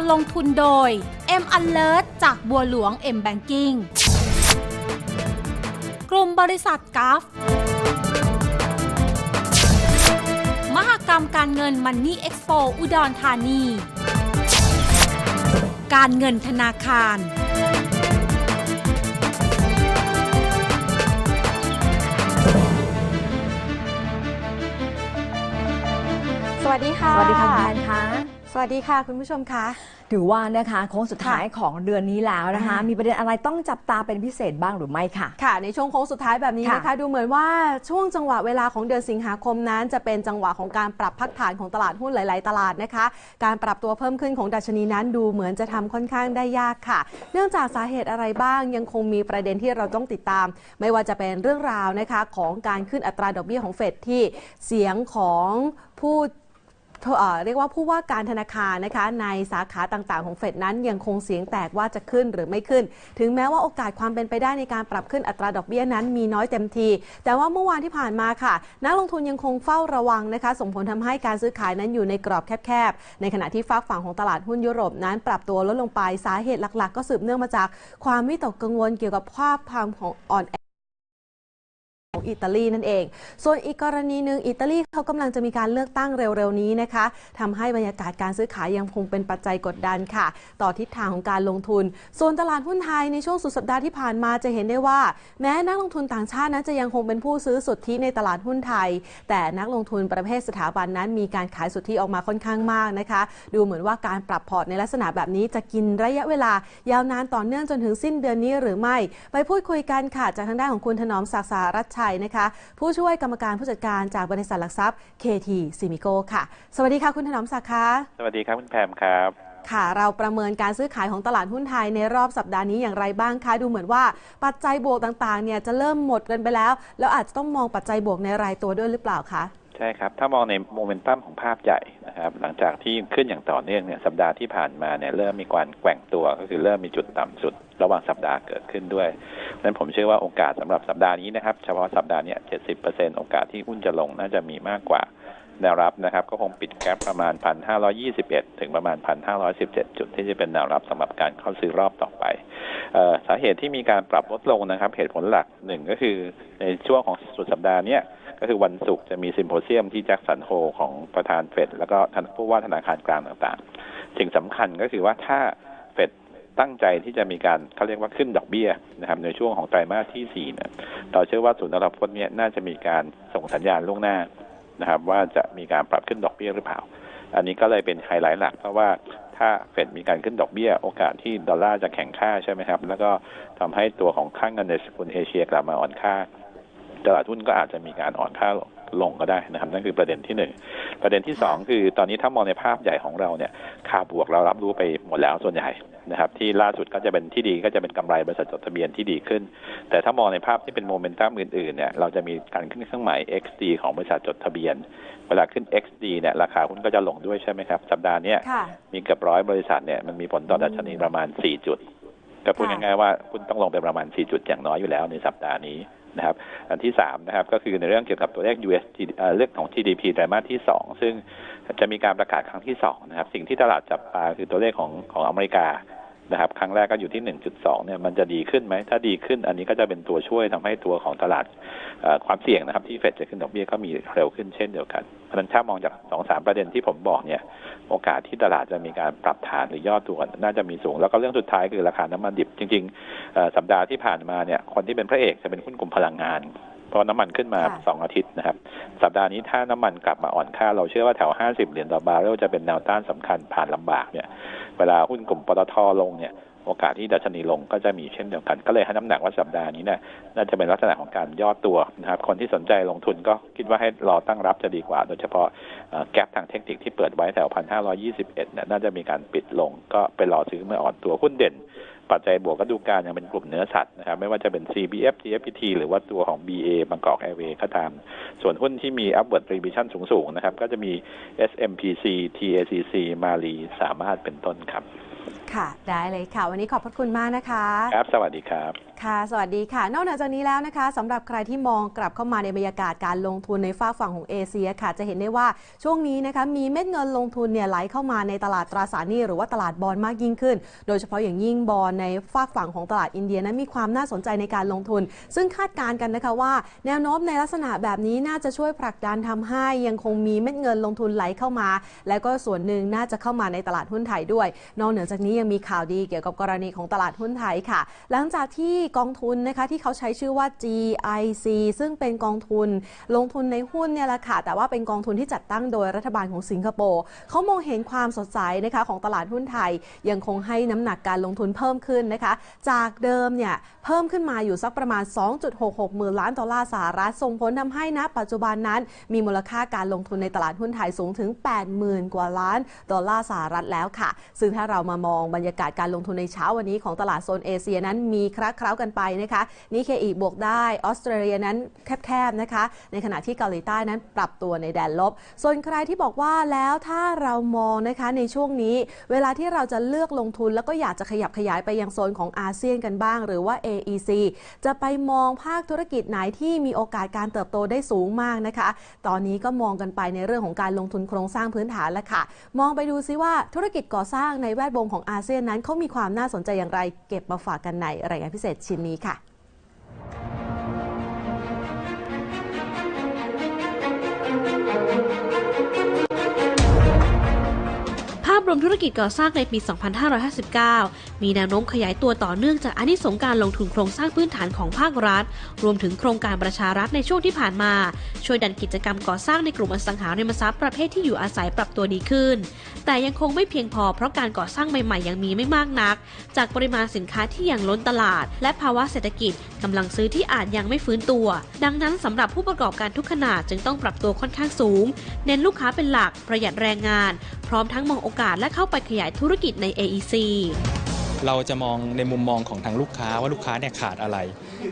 การลงทุนโดย M Alert จากบัวหลวง M Banking กลุ่มบริษัทกราฟมหกรรมการเงินมันนี่เอ็กซ์โปอุดรธานี การเงินธนาคารสวัสดีค่ะ สวัสดีค่ะคุณแพนคะสวัสดีค่ะคุณผู้ชมคะ ถือว่านะคะโค้งสุดท้ายของเดือนนี้แล้วนะคะอ่ามีมีประเด็นอะไรต้องจับตาเป็นพิเศษบ้างหรือไม่ค่ะค่ะ ในช่วงโค้งสุดท้ายแบบนี้ค่ะนะคะ ดูเหมือนว่าช่วงจังหวะเวลาของเดือนสิงหาคมนั้น จะเป็นจังหวะของการปรับพักฐานของตลาดหุ้นหลาย ๆ ตลาดนะคะ การปรับตัวเพิ่มขึ้นของดัชนีนั้นดูเหมือนจะทำค่อนข้างได้ยากค่ะ เนื่องจากสาเหตุอะไรบ้างยังคงมีประเด็นที่เราต้องติดตาม ไม่ว่าจะเป็นเรื่องราวนะคะของการขึ้นอัตราดอกเบี้ยของเฟดที่เสียงของผู้ เรียกว่าผู้ว่าการธนาคารนะคะ ในสาขาต่างๆของเฟดนั้นยังคงเสียงแตกว่าจะขึ้นหรือไม่ขึ้น ถึงแม้ว่าโอกาสความเป็นไปได้ในการปรับขึ้นอัตราดอกเบี้ยนั้นมีน้อยเต็มที แต่ว่าเมื่อวานที่ผ่านมาค่ะ นักลงทุนยังคงเฝ้าระวังนะคะ ส่งผลทำให้การซื้อขายนั้นอยู่ในกรอบแคบๆ ในขณะที่ฝากฝั่งของตลาดหุ้นยุโรปนั้น ปรับตัวลดลงไปสาเหตุหลักๆ ก็สืบเนื่องมาจาก ความวิตกกังวลเกี่ยวกับภาพพามของอ่อนแอ ของอิตาลีนั่นเอง ส่วนอีกกรณีหนึ่งอิตาลีเขากำลังจะมีการเลือกตั้งเร็วๆนี้นะคะทำให้บรรยากาศการซื้อขายยังคงเป็นปัจจัยกดดันค่ะ ต่อทิศทางของการลงทุน ส่วนตลาดหุ้นไทยในช่วงสุดสัปดาห์ที่ผ่านมาจะเห็นได้ว่า แม้นักลงทุนต่างชาตินั้นจะยังคงเป็นผู้ซื้อสุทธิในตลาดหุ้นไทย แต่นักลงทุนประเภทสถาบันนั้นมีการขายสุทธิออกมาค่อนข้างมากนะคะ ดูเหมือนว่าการปรับพอร์ตในลักษณะแบบนี้จะกินระยะเวลายาวนานต่อเนื่องจนถึงสิ้นเดือนนี้หรือไม่ ไปพูดคุยกันค่ะจากทางด้านของคุณถนอมศักดิ์สารัชชัยนะคะ ผู้ช่วยกรรมการผู้จัดการจากบริษัทหลักทรัพย์ KT s i m i c o ค่ะ สวัสดีค่ะคุณถนอมศักดิ์ค่ะสวัสดีครับคุณแพมครับค่ะเราประเมินการซื้อขายของตลาดหุ้นไทยในรอบสัปดาห์นี้อย่างไรบ้างคะดูเหมือนว่าปัจจัยบวกต่างๆเนี่ยจะเริ่มหมดกันไปแล้ว แล้วอาจจะต้องมองปัจจัยบวกในรายตัวด้วยหรือเปล่าคะ ใช่ครับ ถ้ามองในโมเมนตัมของภาพใหญ่นะครับ หลังจากที่ขึ้นอย่างต่อเนื่องเนี่ยสัปดาห์ที่ผ่านมาเนี่ยเริ่มมีการแกว่งตัวก็คือเริ่มมีจุดต่ำสุด ระหว่างสัปดาห์เกิดขึ้นด้วยดังนั้นผมเชื่อว่าโอกาสสำหรับสัปดาห์นี้นะครับ เฉพาะสัปดาห์เนี้เจ็ดสิบเปอร์เซ็นโอกาสที่หุ้นจะลงน่าจะมีมากกว่า แนวรับนะครับ ก็คงปิดแกลบประมาณ 1,521 ถึงประมาณ 1,517 จุดที่จะเป็นแนวรับสำหรับการเข้าซื้อรอบต่อไปออสาเหตุที่มีการปรับลดลงนะครับ เหตุผลหลักหนึ่งก็คือในช่วงของสุดสัปดาห์เนี้ยก็คือวันศุกร์จะมีซิมโพเซียมที่แจ็คสันโฮของประธานเฟดแล้วก็ท่านผู้ว่าธนาคารกลางต่างๆสิ่งสำคัญก็คือว่าถ้าเฟดตั้งใจที่จะมีการเขาเรียกว่าขึ้นดอกเบี้ยนะครับในช่วงของไตรมาสที่สี่เนี่ยเราเชื่อว่าศูนย์นรพจน์เนี่ยน่าจะมีการส่งสัญญาณล่วงหน้า นะครับว่าจะมีการปรับขึ้นดอกเบี้ยหรือเปล่า อันนี้ก็เลยเป็นไฮไลท์หลักเพราะว่าถ้าเฟดมีการขึ้นดอกเบี้ย โอกาสที่ดอลลาร์จะแข็งค่าใช่ไหมครับ แล้วก็ทำให้ตัวของค่างเงินในสกุลเอเชียกลับมาอ่อนค่าตลาดหุ้นก็อาจจะมีการอ่อนค่าลง ก็ได้นะครับนั่นคือประเด็นที่หนึ่งประเด็นที่สองคือตอนนี้ถ้ามองในภาพใหญ่ของเราเนี่ยค่าบวกเรารับรู้ไปหมดแล้วส่วนใหญ่นะครับที่ล่าสุดก็จะเป็นที่ดีก็จะเป็นกำไรบริษัทจดทะเบียนที่ดีขึ้น แต่ถ้ามองในภาพที่เป็นโมเมนตัมอื่นๆเนี่ยเราจะมีการขึ้นเครื่องหมาย XD ของบริษัทจดทะเบียน เวลาขึ้น XD เนี่ยราคาหุ้นก็จะลงด้วยใช่ไหมครับ สัปดาห์เนี้ยค่ะมีเกือบร้อยบริษัทเนี่ยมันมีผลต่อดัชนีประมาณ 4 จุดก็พูดค่ะง่ายๆว่าคุณต้องลงไปประมาณ 4 จุดอย่างน้อยอยู่แล้วในสัปดาห์นี้ นะครับ อันที่3นะครับก็คือในเรื่องเกี่ยวกับตัวเลข US เรื่องของ GDP ไตรมาสที่ 2 ซึ่งจะมีการประกาศครั้งที่2นะครับ สิ่งที่ตลาดจับตาคือตัวเลขของของอเมริกา นะครับครั้งแรกก็อยู่ที่ 1.2 เนี่ยมันจะดีขึ้นไหม ถ้าดีขึ้นอันนี้ก็จะเป็นตัวช่วยทำให้ตัวของตลาดความเสี่ยงนะครับ ที่เฟดจะขึ้นดอกเบี้ยก็มีเร็วขึ้นเช่นเดียวกัน เพราะฉะนั้นถ้ามองจากสองสามประเด็นที่ผมบอกเนี่ย โอกาสที่ตลาดจะมีการปรับฐานหรือย่อตัวน่าจะมีสูง แล้วก็เรื่องสุดท้ายคือราคาน้ำมันดิบ จริง ๆ สัปดาห์ที่ผ่านมาเนี่ยคนที่เป็นพระเอกจะเป็นหุ้นกลุ่มพลังงาน พราะน้ำมันขึ้นมาค่ะสองอาทิตย์นะครับ สัปดาห์นี้ถ้าน้ำมันกลับมาอ่อนค่า เราเชื่อว่าแถว50เหรียญต่อบาร์เรลจะเป็นแนวต้านสำคัญผ่านลำบากเนี่ย เวลาหุ้นกลุ่มปตทลงเนี่ย โอกาสที่ดัชนีลงก็จะมีเช่นเดียวกัน ก็เลยให้น้ำหนักว่าสัปดาห์นี้เนี่ยน่าจะเป็นลักษณะของการย่อตัวนะครับคนที่สนใจลงทุนก็คิดว่าให้รอตั้งรับจะดีกว่า โดยเฉพาะแกลบทางเทคนิคที่เปิดไว้แถว1,521เนี่ยน่าจะมีการปิดลง ก็ไปรอซื้อเมื่ออ่อนตัวหุ้นเด่นปัจจัยบวกก็ดูการยังเป็นกลุ่มเนื้อสัตว์นะครับไม่ว่าจะเป็น CBF TFPT หรือว่าตัวของ BA บางกอกแอร์เวย์ก็ตาม ส่วนหุ้นที่มี upward revision สูงๆนะครับ ก็จะมี SMPC TACC มาลีสามารถเป็นต้นครับ ค่ะ ได้เลยค่ะ วันนี้ขอบพระคุณมากนะคะ ครับ สวัสดีครับ ค่ะ สวัสดีค่ะ นอกเหนือจากนี้แล้วนะคะสำหรับใครที่มองกลับเข้ามาในบรรยากาศการลงทุนในฝากฝั่งของเอเชียค่ะ จะเห็นได้ว่าช่วงนี้นะคะมีเม็ดเงินลงทุนเนี่ยไหลเข้ามาในตลาดตราสารหนี้หรือว่าตลาดบอลมากยิ่งขึ้น โดยเฉพาะอย่างยิ่งบอลในฝากฝั่งของตลาดอินเดียนั้นมีความน่าสนใจในการลงทุน ซึ่งคาดการณ์กันนะคะว่า แนวโน้มในลักษณะแบบนี้น่าจะช่วยผลักดันทำให้ยังคงมีเม็ดเงินลงทุนไหลเข้ามา และก็ส่วนหนึ่งน่าจะเข้ามาในตลาดหุ้นไทยด้วย นอกเหนือจากนี้ยังมีข่าวดีเกี่ยวกับกรณีของตลาดหุ้นไทยค่ะ หลังจากที่กองทุนนะคะที่เขาใช้ชื่อว่า GIC ซึ่งเป็นกองทุนลงทุนในหุ้นเนี่ยแหละค่ะ แต่ว่าเป็นกองทุนที่จัดตั้งโดยรัฐบาลของสิงคโปร์เขามองเห็นความสดใสนะคะของตลาดหุ้นไทย ยังคงให้น้ำหนักการลงทุนเพิ่มขึ้นนะคะ จากเดิมเนี่ยเพิ่มขึ้นมาอยู่สักประมาณ 2.66หมื่นล้านดอลลาร์สหรัฐส่งผลทำให้ณปัจจุบันนั้น มีมูลค่าการลงทุนในตลาดหุ้นไทยสูงถึง 80,000 กว่าล้านดอลลาร์สหรัฐแล้วค่ะ ซึ่งถ้าเรามามองงบรรยากาศการลงทุนในเช้าวันนี้ของตลาดโซนเอเชียนั้นมีคลักเคล้ากันไปนะคะนิเคอีบวกได้ออสเตรเลียนั้นแคบๆนะคะ ในขณะที่เกาหลีใต้นั้นปรับตัวในแดนลบ ส่วนใครที่บอกว่าแล้วถ้าเรามองนะคะในช่วงนี้ เวลาที่เราจะเลือกลงทุนแล้วก็อยากจะขยับขยายไปยังโซนของอาเซียนกันบ้าง หรือว่า AEC จะไปมองภาคธุรกิจไหนที่มีโอกาสการเติบโตได้สูงมากนะคะ ตอนนี้ก็มองกันไปในเรื่องของการลงทุนโครงสร้างพื้นฐานแล้วค่ะ มองไปดูซิว่าธุรกิจก่อสร้างในแวดวงของอาเซียนนั้นเขามีความน่าสนใจอย่างไร เก็บมาฝากกันในรายงานพิเศษชิ้นนี้ค่ะ รวมธุรกิจก่อสร้างในปี 2559 มีแนวโน้มขยายตัวต่อเนื่องจากอานิสงการลงทุนโครงสร้างพื้นฐานของภาครัฐ รวมถึงโครงการประชารัฐในช่วงที่ผ่านมา ช่วยดันกิจกรรมก่อสร้างในกลุ่มอสังหาริมทรัพย์ประเภทที่อยู่อาศัยปรับตัวดีขึ้น แต่ยังคงไม่เพียงพอเพราะการก่อสร้างใหม่ๆยังมีไม่มากนัก จากปริมาณสินค้าที่ยังล้นตลาด และภาวะเศรษฐกิจกำลังซื้อที่อาจยังไม่ฟื้นตัว ดังนั้นสำหรับผู้ประกอบการทุกขนาดจึงต้องปรับตัวค่อนข้างสูง เน้นลูกค้าเป็นหลักประหยัดแรงงาน พร้อมทั้งมองโอกาสและเข้าไปขยายธุรกิจใน AEC เราจะมองในมุมมองของทางลูกค้าว่าลูกค้าเนี่ยขาดอะไร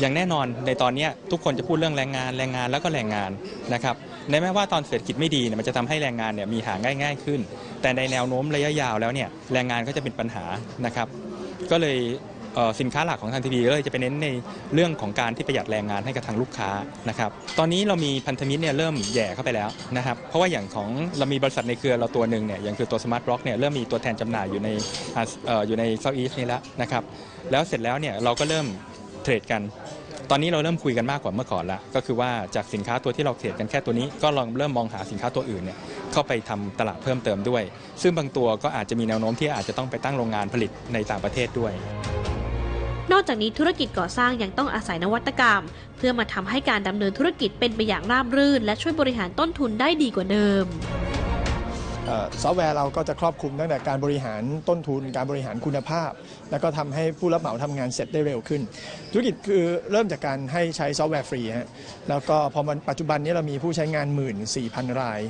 อย่างแน่นอนในตอนนี้ทุกคนจะพูดเรื่องแรงงานแรงงานแล้วก็แรงงานนะครับในแม้ว่าตอนเศรษฐกิจไม่ดีเนี่ยมันจะทำให้แรงงานเนี่ยมีหาง่ายง่ายขึ้น แต่ในแนวโน้มระยะยาวแล้วเนี่ยแรงงานก็จะเป็นปัญหานะครับ ก็เลย สินค้าหลักของทางทีวีก็เลยจะไปเน้นในเรื่องของการที่ประหยัดแรงงานให้กับทางลูกค้านะครับตอนนี้เรามีพันธมิตรเนี่ยเริ่มแย่เข้าไปแล้วนะครับเพราะว่าอย่างของเรามีบริษัทในเครือเราตัวหนึ่งเนี่ยอย่างคือตัว Smart Block เนี่ยเริ่มมีตัวแทนจำหน่ายอยู่ในออยู่ใน South East นี่แล้วนะครับแล้วเสร็จแล้วเนี่ยเราก็เริ่มเทรดกันตอนนี้เราเริ่มคุยกันมากกว่าเมื่อก่อนละก็คือว่าจากสินค้าตัวที่เราเทรดกันแค่ตัวนี้ก็ลองเริ่มมองหาสินค้าตัวอื่นเนี่ยเข้าไปทำตลาดเพิ่มเติมด้วย ซึ่งบางตัวก็อาจจะมีแนวโน้มที่อาจจะต้องไปตั้งโรงงานผลิตในต่างประเทศด้วย นอกจากนี้ธุรกิจก่อสร้างยังต้องอาศัยนวัตกรรม เพื่อมาทำให้การดำเนินธุรกิจเป็นไปอย่างราบรื่น และช่วยบริหารต้นทุนได้ดีกว่าเดิม ซอฟต์แวร์เราก็จะครอบคลุมตั้งแต่การบริหารต้นทุน การบริหารคุณภาพ แล้วก็ทำให้ผู้รับเหมาทำงานเสร็จได้เร็วขึ้น ธุรกิจคือเริ่มจากการให้ใช้ซอฟต์แวร์ฟรีฮะแล้วก็พอมันปัจจุบันนี้เรามีผู้ใช้งาน 14,000 ราย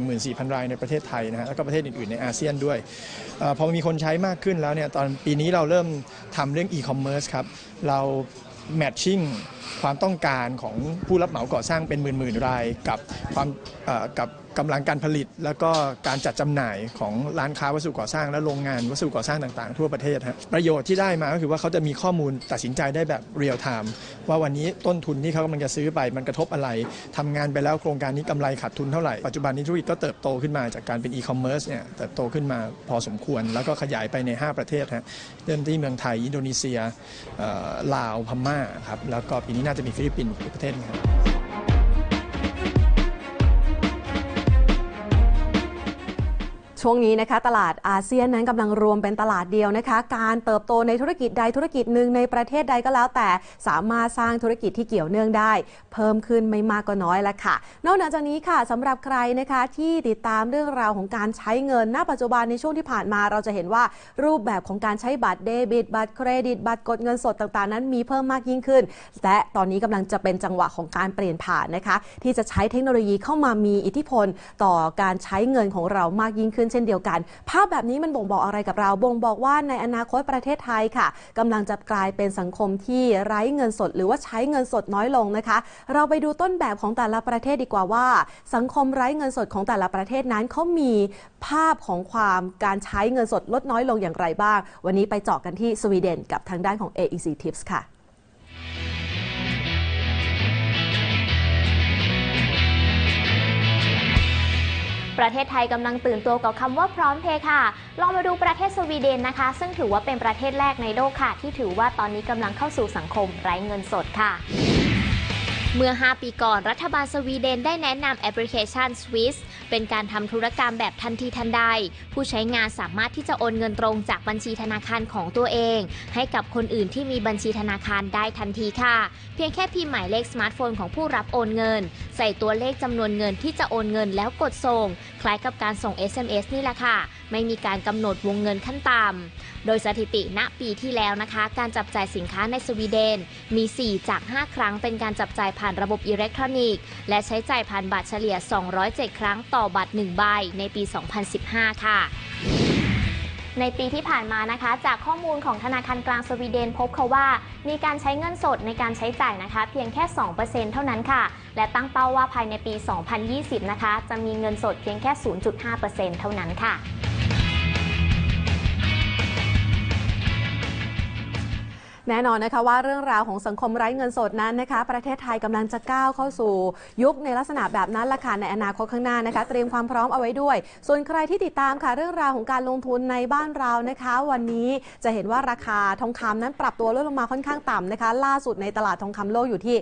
14,000 รายในประเทศไทยนะฮะแล้วก็ประเทศอื่นๆในอาเซียนด้วยอพอมีคนใช้มากขึ้นแล้วเนี่ยตอนปีนี้เราเริ่มทำเรื่องอีคอมเมิร์ซครับเราแมทชิ่งความต้องการของผู้รับเหมาก่อสร้างเป็นหมื่นๆรายกับความกับกำลังการผลิต แล้วก็การจัดจำหน่ายของร้านค้าวัสดุก่อสร้างและโรงงานวัสดุก่อสร้างต่างๆ ทั่วประเทศฮะประโยชน์ที่ได้มาก็คือว่าเขาจะมีข้อมูลตัดสินใจได้แบบเรียลไทม์ว่าวันนี้ต้นทุนที่เขากำลังจะซื้อไปมันกระทบอะไรทำงานไปแล้วโครงการนี้กำไรขาดทุนเท่าไหร่ ปัจจุบันนี้ธุรกิจก็เติบโตขึ้นมาจากการเป็นอีคอมเมิร์ซเนี่ยเติบโตขึ้นมาพอสมควร แล้วก็ขยายไปใน 5 ประเทศฮะเริ่มที่เมืองไทย อินโดนีเซียลาวพม่าครับแล้วก็ปีนี้น่าจะมีฟิลิปปินส์อีกประเทศนึงครับ ช่วงนี้นะคะ ตลาดอาเซียนนั้นกำลังรวมเป็นตลาดเดียวนะคะ การเติบโตในธุรกิจใดธุรกิจหนึ่งในประเทศใดก็แล้ว แต่สามารถสร้างธุรกิจที่เกี่ยวเนื่องได้ เพิ่มขึ้นไม่มากก็น้อยละค่ะ นอกจากนี้ค่ะสำหรับใครนะคะที่ติดตามเรื่องราวของการใช้เงินณปัจจุบันในช่วงที่ผ่านมาเราจะเห็นว่ารูปแบบของการใช้บัตรเดบิตบัตรเครดิตบัตรกดเงินสดต่างๆ นั้นมีเพิ่มมากยิ่งขึ้น และตอนนี้กำลังจะเป็นจังหวะของการเปลี่ยนผ่านนะคะ ที่จะใช้เทคโนโลยีเข้ามามีอิทธิพล ต่อการใช้เงินของเรามากยิ่งขึ้นเช่นเดียวกัน ภาพแบบนี้มันบ่งบอกอะไรกับเรา บ่งบอกว่าในอนาคตประเทศไทยค่ะกำลังจะกลายเป็นสังคมที่ไร้เงินสด หรือว่าใช้เงินสดน้อยลงนะคะ เราไปดูต้นแบบของแต่ละประเทศดีกว่าว่า สังคมไร้เงินสดของแต่ละประเทศนั้นเขามีภาพของความการใช้เงินสดลดน้อยลงอย่างไรบ้าง วันนี้ไปเจาะกันที่สวีเดนกับทางด้านของ AEC Tips ค่ะ ประเทศไทยกำลังตื่นตัวกับคำว่าพร้อมเพย์ค่ะ ลองมาดูประเทศสวีเดนนะคะ ซึ่งถือว่าเป็นประเทศแรกในโลกค่ะ ที่ถือว่าตอนนี้กำลังเข้าสู่สังคมไร้เงินสดค่ะ เมื่อ 5 ปีก่อนรัฐบาลสวีเดนได้แนะนำแอปพลิเคชัน Swiss เป็นการทำธุรกรรมแบบทันทีทันใด ผู้ใช้งานสามารถที่จะโอนเงินตรงจากบัญชีธนาคารของตัวเอง ให้กับคนอื่นที่มีบัญชีธนาคารได้ทันทีค่ะ เพียงแค่พิมพ์หมายเลขสมาร์ทโฟนของผู้รับโอนเงิน ใส่ตัวเลขจำนวนเงินที่จะโอนเงินแล้วกดส่ง คล้ายกับการส่ง SMS นี่แหละค่ะ ไม่มีการกำหนดวงเงินขั้นต่ำโดยสถิติณปีที่แล้วนะคะ การจับจ่ายสินค้าในสวีเดน มี 4 จาก 5 ครั้งเป็นการจับจ่ายผ่านระบบอิเล็กทรอนิกส์ และใช้จ่ายผ่านบัตรเฉลี่ย 207 ครั้งต่อบัตร 1 ใบในปี 2015 ค่ะในปีที่ผ่านมานะคะ จากข้อมูลของธนาคารกลางสวีเดนพบเขาว่า มีการใช้เงินสดในการใช้จ่ายนะคะ เพียงแค่ 2%เท่านั้นค่ะ และตั้งเป้าว่าภายในปี 2020 นะคะ จะมีเงินสดเพียงแค่ 0.5%เท่านั้นค่ะ แน่นอนนะคะว่าเรื่องราวของสังคมไร้เงินสดนั้นนะคะ ประเทศไทยกำลังจะก้าวเข้าสู่ยุคในลักษณะแบบนั้นละค่ะในอนาคตข้างหน้านะคะ เตรียมความพร้อมเอาไว้ด้วย ส่วนใครที่ติดตามค่ะ เรื่องราวของการลงทุนในบ้านเรานะคะ วันนี้จะเห็นว่าราคาทองคำนั้นปรับตัวลดลงมาค่อนข้างต่ำนะคะ ล่าสุดในตลาดทองคำโลกอยู่ที่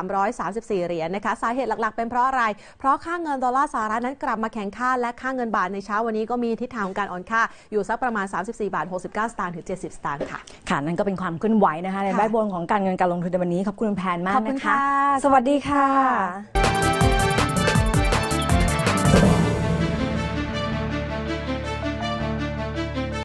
1,334 เหรียญนะคะ สาเหตุหลักๆ เป็นเพราะอะไร เพราะค่าเงินดอลลาร์สหรัฐนั้นกลับมาแข็งค่าและค่าเงินบาทในเช้าวันนี้ก็มีทิศทางของการอ่อนค่าอยู่สักประมาณ 34 บาท 69 สตางค์ถึง 70 สตางค์ค่ะค่ะนั่นก็เป็นความเคลื่อนไหวนะคะในค่ะแวดวงของการเงินการลงทุนในวันนี้ขอบคุณคุณแพนมาขกอบคุณนะคะ ค่ะ สวัสดีค่ะ